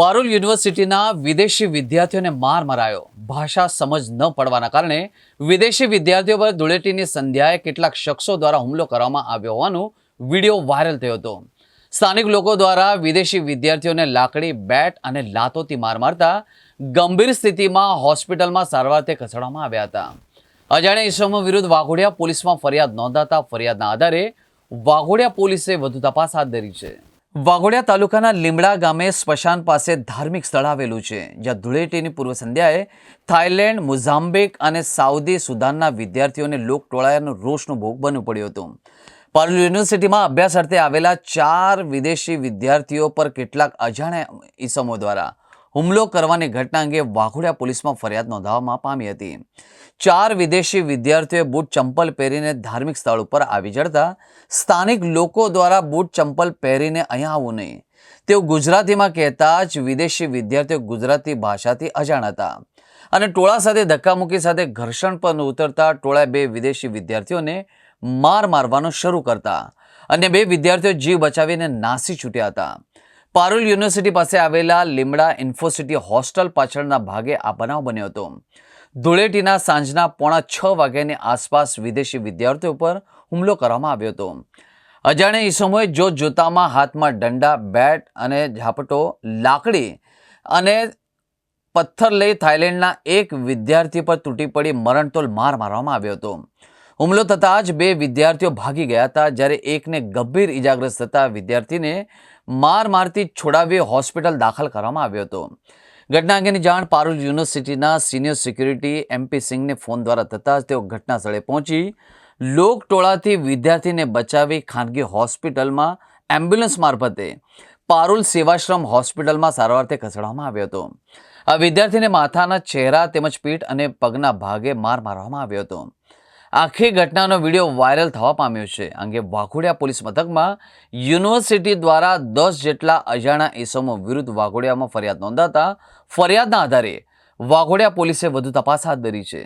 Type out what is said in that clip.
પારુલ યુનિવર્સિટીના વિદેશી વિદ્યાર્થીઓને માર મરાયો. ભાષા સમજ ન પડવાના કારણે વિદેશી વિદ્યાર્થીઓ પર ધૂળેટીની સંધ્યાએ કેટલાક શખ્સો દ્વારા હુમલો કરવામાં આવ્યો હોવાનો વીડિયો વાયરલ થયો હતો. સ્થાનિક લોકો દ્વારા વિદેશી વિદ્યાર્થીઓને લાકડી, બેટ અને લાતોથી માર મારતા ગંભીર સ્થિતિમાં હોસ્પિટલમાં સારવારથી ખસેડવામાં આવ્યા હતા. અજાણ્યા ઈસમો વિરુદ્ધ વાઘોડિયા પોલીસમાં ફરિયાદ નોંધાતા ફરિયાદના આધારે વાઘોડિયા પોલીસે વધુ તપાસ હાથ ધરી છે. વાઘોડિયા તાલુકાના લીમડા ગામે સ્મશાન પાસે ધાર્મિક સ્થળ આવેલું છે, જ્યાં ધૂળેટીની પૂર્વ સંધ્યાએ થાઇલેન્ડ, મોઝામ્બિક અને સાઉદી સુદાનના વિદ્યાર્થીઓને લોક ટોળાયાનો રોષનો ભોગ બનવું પડ્યો હતો. પારુલ યુનિવર્સિટીમાં અભ્યાસ અર્થે આવેલા ચાર વિદેશી વિદ્યાર્થીઓ પર કેટલાક અજાણ્યા ઈસમો દ્વારા હુમલો કરવાની ઘટના અંગે વાઘોડિયા પોલીસમાં ફરિયાદ નોંધાવવામાં પામી હતી. ચાર વિદેશી વિદ્યાર્થીઓએ બૂટ ચંપલ પહેરીને ધાર્મિક સ્થળ ઉપર આવી ચડતા સ્થાનિક લોકો દ્વારા બૂટ ચંપલ પહેરીને અહીંયા આવવું નહીં. તેઓ ગુજરાતીમાં કહેતા જ વિદેશી વિદ્યાર્થીઓ ગુજરાતી ભાષાથી અજાણ હતા અને ટોળા સાથે ધક્કામુક્કી સાથે ઘર્ષણ પર ઉતરતા ટોળા બે વિદેશી વિદ્યાર્થીઓને માર મારવાનું શરૂ કરતા અને બે વિદ્યાર્થીઓ જીવ બચાવીને નાસી છૂટ્યા હતા. પારુલ યુનિવર્સિટી પાસે આવેલા લીમડા ઇન્ફોસિટી હોસ્ટેલ પાછળના ભાગે આ બનાવ બન્યો હતો. ધૂળેટીના સાંજના પોણા છ વાગ્યાની આસપાસ વિદેશી વિદ્યાર્થીઓ પર હુમલો કરવામાં આવ્યો હતો. અજાણ્યા ઈસમોએ જોત જોતામાં હાથમાં દંડા બેટ અને ઝાપટો, લાકડી અને પથ્થર લઈ થાઇલેન્ડના એક વિદ્યાર્થી પર તૂટી પડી મરણતોલ માર મારવામાં આવ્યો હતો. હુમલો થતાં જ બે વિદ્યાર્થીઓ ભાગી ગયા હતા, જ્યારે એકને ગંભીર ઇજાગ્રસ્ત થતા વિદ્યાર્થીને માર મારતી છોડાવી હોસ્પિટલ દાખલ કરવામાં આવ્યો હતો. ઘટના અંગેની જાણ પારુલ યુનિવર્સિટીના સિનિયર સિક્યુરિટી એમપી સિંઘને ફોન દ્વારા થતાં જ તેઓ ઘટના સ્થળે પહોંચી લોકટોળાથી વિદ્યાર્થીને બચાવી ખાનગી હોસ્પિટલમાં એમ્બ્યુલન્સ મારફતે પારુલ સેવાશ્રમ હોસ્પિટલમાં સારવારથી ખસેડવામાં આવ્યો હતો. આ વિદ્યાર્થીને માથાના ચહેરા તેમજ પીઠ અને પગના ભાગે માર મારવામાં આવ્યો હતો. આખી ઘટનાનો વીડિયો વાયરલ થવા પામ્યો છે. અંગે વાઘોડિયા પોલીસ મથકમાં યુનિવર્સિટી દ્વારા દસ જેટલા અજાણા ઇસમો વિરુદ્ધ વાઘોડિયામાં ફરિયાદ નોંધાતા ફરિયાદના આધારે વાઘોડિયા પોલીસે વધુ તપાસ હાથ ધરી છે.